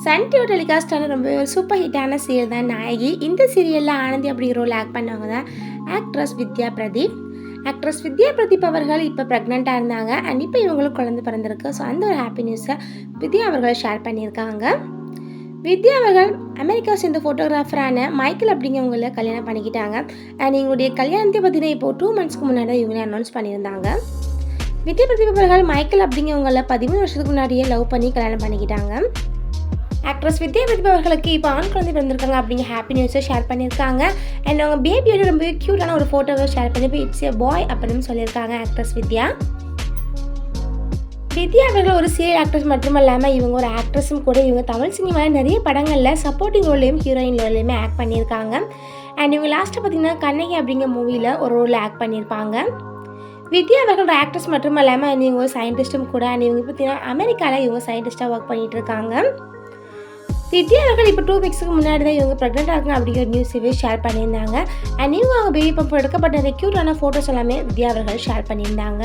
Sun TV டெலிகாஸ்டான ரொம்ப ஒரு super ஹிட்டான சீரியல் தான் நாயகி. இந்த சீரியலில் ஆனந்தி அப்படிங்கிற ரோல் ஆக்ட் பண்ணவங்க தான் ஆக்ட்ரஸ் வித்யா பிரதீப். ஆக்ட்ரஸ் வித்யா பிரதீப் அவர்கள் இப்போ ப்ரெக்னெண்ட்டாக இருந்தாங்க. அண்ட் இப்போ இவங்களுக்கு குழந்தை பிறந்திருக்கு. ஸோ அந்த ஒரு ஹாப்பி நியூஸை வித்யா அவர்கள் ஷேர் பண்ணியிருக்காங்க. வித்யா அவர்கள் அமெரிக்கா சேர்ந்த ஃபோட்டோகிராஃபரான மைக்கேல் அப்படிங்கிறவங்கள கல்யாணம் பண்ணிக்கிட்டாங்க. அண்ட் இவங்களுடைய கல்யாணத்தை பார்த்தீங்கன்னா இப்போ டூ மந்த்ஸ்க்கு முன்னாடி தான் இவங்களே அனௌன்ஸ் பண்ணியிருந்தாங்க. வித்யா பிரதீப் அவர்கள் மைக்கேல் அப்படிங்கிறவங்கள பதிமூணு வருஷத்துக்கு முன்னாடியே லவ் பண்ணி கல்யாணம் பண்ணிக்கிட்டாங்க. ஆக்ட்ரஸ் வித்யா பிரதீப் அவர்களுக்கு இப்போ ஆண் குழந்தை பிறந்திருக்காங்க அப்படிங்கிற ஹாப்பி நியூஸை ஷேர் பண்ணியிருக்காங்க. அண்ட் அவங்க பேபியோட ரொம்ப க்யூட்டான ஒரு ஃபோட்டோவை ஷேர் பண்ணி இட்ஸ் ஏ பாய் அப்படின்னு சொல்லியிருக்காங்க ஆக்ட்ரஸ் வித்யா. வித்யா அவர்கள் ஒரு சீரியல் ஆக்ட்ரஸ் மட்டும் இல்லாமல் இவங்க ஒரு ஆக்ட்ரஸும் கூட இவங்க தமிழ் சினிமாவில் நிறைய படங்களில் சப்போர்ட்டிங் ரோல்லையும் ஹீரோயின் ரோல்லையுமே ஆக்ட் பண்ணியிருக்காங்க. அண்ட் இவங்க லாஸ்ட்டாக பார்த்தீங்கன்னா கண்ணகி அப்படிங்கிற மூவியில் ஒரு ரோலில் ஆக்ட் பண்ணியிருப்பாங்க. வித்யா அவர்களோட ஆக்ட்ரஸ் மட்டும் இல்லாமல் இவங்க ஒரு சயின்டிஸ்ட்டும் கூட அண்ட் இவங்க பார்த்தீங்கன்னா அமெரிக்காவில் இவங்க சயின்டிஸ்ட்டாக ஒர்க் பண்ணிகிட்டு இருக்காங்க. வித்யா அவர்கள் இப்போ டூ வீக்ஸுக்கு முன்னாடி தான் இவங்க ப்ரெக்னென்ட் ஆகுங்க அப்படிங்கிற நியூஸையே ஷேர் பண்ணியிருந்தாங்க. அண்ட் இவங்க அவங்க பேபி பம்ப் எடுக்கப்பட்ட அந்த க்யூட்டான ஃபோட்டோஸ் எல்லாமே வித்யா அவர்கள் ஷேர் பண்ணியிருந்தாங்க.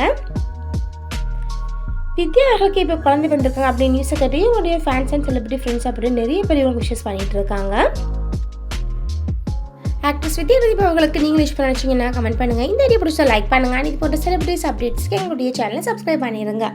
வித்யா அவர்களுக்கு இப்போ குழந்தை பிறந்திருக்காங்க அப்படின்னு நியூஸை கேட்டு இவங்களுடைய ஃபேன்ஸ் அண்ட் செலிபிரிட்டி ஃப்ரெண்ட்ஸ் அப்படின்னு நிறைய பேர் இவங்க விஷஸ் பண்ணிட்டு இருக்காங்க. ஆக்ட்ரஸ் வித்யா பிரதீப் அவங்களுக்கு நீங்கள் விஷ் பண்ண வச்சிங்கன்னா கமெண்ட் பண்ணுங்கள் இந்த வீடியோ பிடிச்சா லைக் பண்ணுங்கள் இது போன்ற செலிபிரிட்டிஸ் அப்டேட்ஸ்க்கு எங்களுடைய சேனலை சப்ஸ்கிரைப் பண்ணிடுங்க